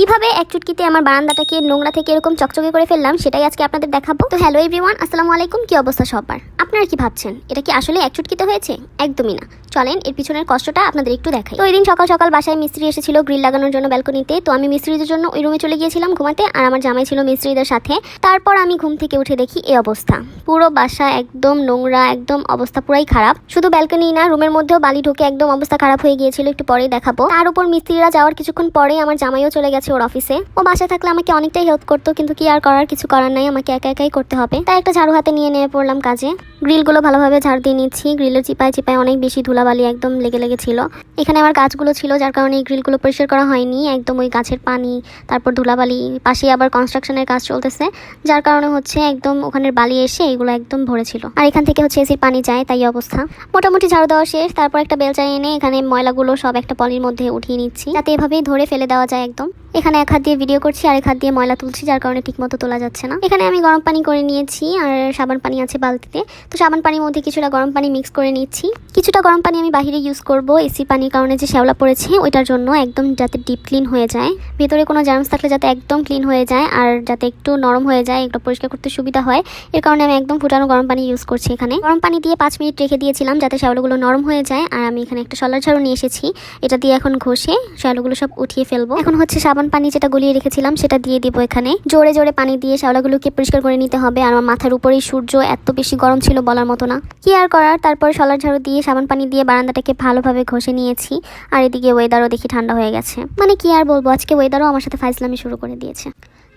কীভাবে এক চুটকিতে আমার বারান্দাটাকে নোংরা থেকে এরকম চকচকে করে ফেললাম, সেটাই আজকে আপনাদের দেখাবো। তো হ্যালো এভরিওয়ান, আসসালামু আলাইকুম, কি অবস্থা সবার? আপনারা কি ভাবছেন? এটা কি আসলে এক চুটকিতে হয়েছে? একদমই না। চলেন, এর পিছনের কষ্টটা আপনাদের একটু দেখাই। তো দিন সকাল সকাল বাসায় মিস্ত্রি এসেছিল গ্রিল লাগানোর জন্য ব্যালকনিতে। তো আমি মিস্ত্রিদের জন্য ওই রুমে চলে গিয়েছিলাম ঘুমাতে, আর আমার জামাই ছিল মিস্ত্রিদের সাথে। তারপর আমি ঘুম থেকে উঠে দেখি এই অবস্থা। পুরো বাসা একদম নোংরা, একদম অবস্থা পুরাই খারাপ। শুধু ব্যালকনি না, রুমের মধ্যেও বালি ঢুকে একদম অবস্থা খারাপ হয়ে গিয়েছিল, একটু পরেই দেখাবো। তার উপর মিস্ত্রিরা যাওয়ার কিছুক্ষণ পরে আমার জামাইও চলে গেছে ওর অফিসে। ও বাসায় থাকলে আমাকে অনেকটাই হেল্প করতো, কিন্তু কি আর করার, কিছু করার নাই, আমাকে একা একাই করতে হবে। তাই একটা ঝাড়ু হাতে নিয়ে নেমে পড়লাম কাজে। গ্রিলগুলো ভালোভাবে ঝাড় দিয়ে নিচ্ছি। গ্রিলের চিপায় চিপায় অনেক বেশি ধুলাবালি একদম লেগে লেগেছিল। এখানে আমার গাছগুলো ছিল, যার কারণে এই গ্রিলগুলো পরিষ্কার করা হয়নি। একদম ওই গাছের পানি, তারপর ধুলাবালি, পাশে আবার কনস্ট্রাকশনের কাজ চলতেছে, যার কারণে হচ্ছে একদম ওখানের বালি এসে এগুলো একদম ভরেছিল। আর এখান থেকে হচ্ছে এসির পানি যায়, তাই অবস্থা। মোটামুটি ঝাড়ু দেওয়া শেষ, তারপর একটা বেলচা এনে এখানে ময়লাগুলো সব একটা পলির মধ্যে উঠিয়ে নিচ্ছি। যাতে এভাবেই ধরে ফেলে দেওয়া যায় একদম। এখানে এক হাত দিয়ে ভিডিও করছি আর এক হাত দিয়ে ময়লা তুলছি, যার কারণে ঠিকমতো তোলা যাচ্ছে না। এখানে আমি গরম পানি করে নিয়েছি, আর সাবান পানি আছে বালতিতে। তো সাবান পানির মধ্যে কিছুটা গরম পানি মিক্স করে নিচ্ছি। কিছুটা গরম পানি আমি বাহিরে ইউজ করব এসি পানির কারণে যে শ্যাওলা পড়েছে, ওইটার জন্য একদম যাতে ডিপ ক্লিন হয়ে যায়। ভেতরে কোনো জার্মস থাকলে যাতে একদম ক্লিন হয়ে যায়, আর যাতে একটু নরম হয়ে যায়, একটু পরিষ্কার করতে সুবিধা হয়। এর কারণে আমি একদম ফুটানো গরম পানি ইউজ করছি এখানে। গরম পানি দিয়ে পাঁচ মিনিট রেখে দিয়েছিলাম, যাতে শ্যাওলাগুলো নরম হয়ে যায়, আর আমি এখানে একটা সলার ঝাড়ু নিয়ে এসেছি। এটা দিয়ে এখন ঘষে, শ্যাওলাগুলো সব উঠিয়ে ফেলব। এখন হচ্ছে সাবান পানি যেটা গলিয়ে রেখেছিলাম, সেটা দিয়ে দিব এখানে। জোরে জোরে পানি দিয়ে শ্যাওলাগুলোকে পরিষ্কার করে নিতে হবে। আর আমার মাথার উপরেই সূর্য এত বেশি গরম ছিল বলার মতো না। কি আর করার? তারপর সলার ঝাড়ু দিয়ে সাবান পানি দিয়ে বারান্দাটাকে ভালোভাবে ঘষে নিয়েছি। আর এদিকে ওয়েদারও দেখি ঠান্ডা হয়ে গেছে। মানে কি আর বলব, আজকে ওয়েদারও আমার সাথে ফাইজলামি শুরু করে দিয়েছে।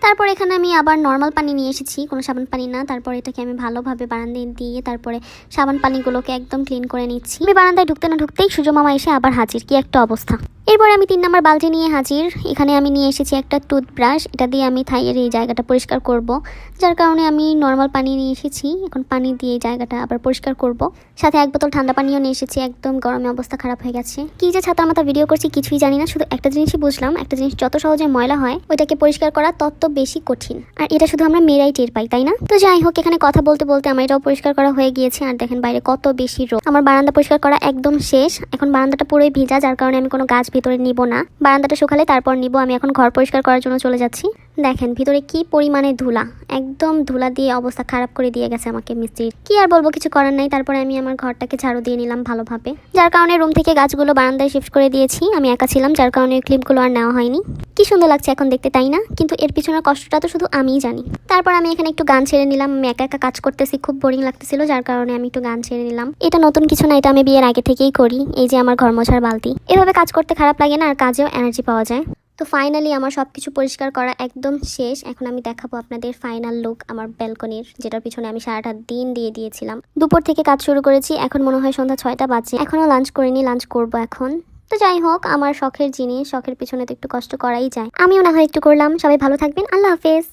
তারপর এখানে আমি আবার নর্মাল পানি নিয়ে এসেছি, কোনো সাবান পানি না। তারপর এটাকে আমি ভালোভাবে বারান্দায় দিয়ে তারপরে সাবান পানিগুলোকে একদম ক্লিন করে নিচ্ছি। আমি বারান্দায় ঢুকতে না ঢুকতেই সুজো মামা এসে আবার হাজির। কি একটা অবস্থা। এরপরে আমি তিন নম্বর বালতি নিয়ে হাজির। এখানে আমি নিয়ে এসেছি একটা টুথব্রাশ এটা দিয়ে আমি থাইয়ের এই জায়গাটা পরিষ্কার করব। যার কারণে আমি নর্মাল পানি নিয়ে এসেছি। এখন পানি দিয়ে এই জায়গাটা আবার পরিষ্কার করব। সাথে এক বোতল ঠান্ডা পানিও নিয়ে এসেছি। একদম গরমে অবস্থা খারাপ হয়ে গেছে। কি যে ছাতা মাথা ভিডিও করছি কিছুই জানি না। শুধু একটা জিনিসই বুঝলাম। একটা জিনিস যত সহজে ময়লা হয়, ওইটাকে পরিষ্কার করা তত বেশি কঠিন। আর এটা শুধু আমরা মেয়েরাই টের পাই, তাই না? তো যাই হোক, এখানে কথা বলতে বলতে আমার এটাও পরিষ্কার করা হয়ে গিয়েছে। আর দেখেন বাইরে কত বেশি রোদ। আমার বারান্দা পরিষ্কার করা একদম শেষ। এখন বারান্দাটা পুরোই ভিজা, যার কারণে আমি কোনো গাছ ভিতরে নিব না। বারান্দাটা শুকালে তারপর নিব। আমি এখন ঘর পরিষ্কার করার জন্য চলে যাচ্ছি। দেখেন, ভিতরে কি পরিমাণে ধুলা। একদম ধুলা দিয়ে অবস্থা খারাপ করে দিয়ে গেছে আমাকে মিস্ত্রি। কি আর বলব, কিছু করার নাই। তারপরে আমি আমার ঘরটাকে ঝাড়ু দিয়ে নিলাম ভালোভাবে। যার কারণে রুম থেকে গাছগুলো বারান্দায় শিফট করে দিয়েছি। আমি একা ছিলাম, যার কারণে ওই ক্লিপগুলো আর নেওয়া হয়নি। কি সুন্দর লাগছে এখন দেখতে, তাই না? কিন্তু এর পিছনের কষ্টটা তো শুধু আমিই জানি। তারপর আমি এখানে একটু গান ছেড়ে নিলাম। আমি একা একা কাজ করতেছি, খুব বোরিং লাগতেছিল। যার কারণে আমি একটু গান ছেড়ে নিলাম। এটা নতুন কিছু না, এটা আমি বিয়ের আগে থেকেই করি। এই যে আমার ঘর মোছার বালতি। এভাবে কাজ করতে খারাপ লাগে না আর কাজেও এনার্জি পাওয়া যায়। তো ফাইনালি আমার সব কিছু পরিষ্কার করা একদম শেষ। এখন আমি দেখাবো আপনাদের ফাইনাল লুক আমার ব্যালকনির যেটার পিছনে আমি সারাটা দিন দিয়ে দিয়েছিলাম। দুপুর থেকে কাজ শুরু করেছি, এখন মনে হয় সন্ধ্যা ছয়টা বাজে। এখনও লাঞ্চ করিনি লাঞ্চ করব এখন। তো যাই হোক, আমার শখের জিনিস, শখের পিছনে তো একটু কষ্ট করাই যায়। আমিও না হয় একটু করলাম। সবাই ভালো থাকবেন। আল্লাহ হাফেজ।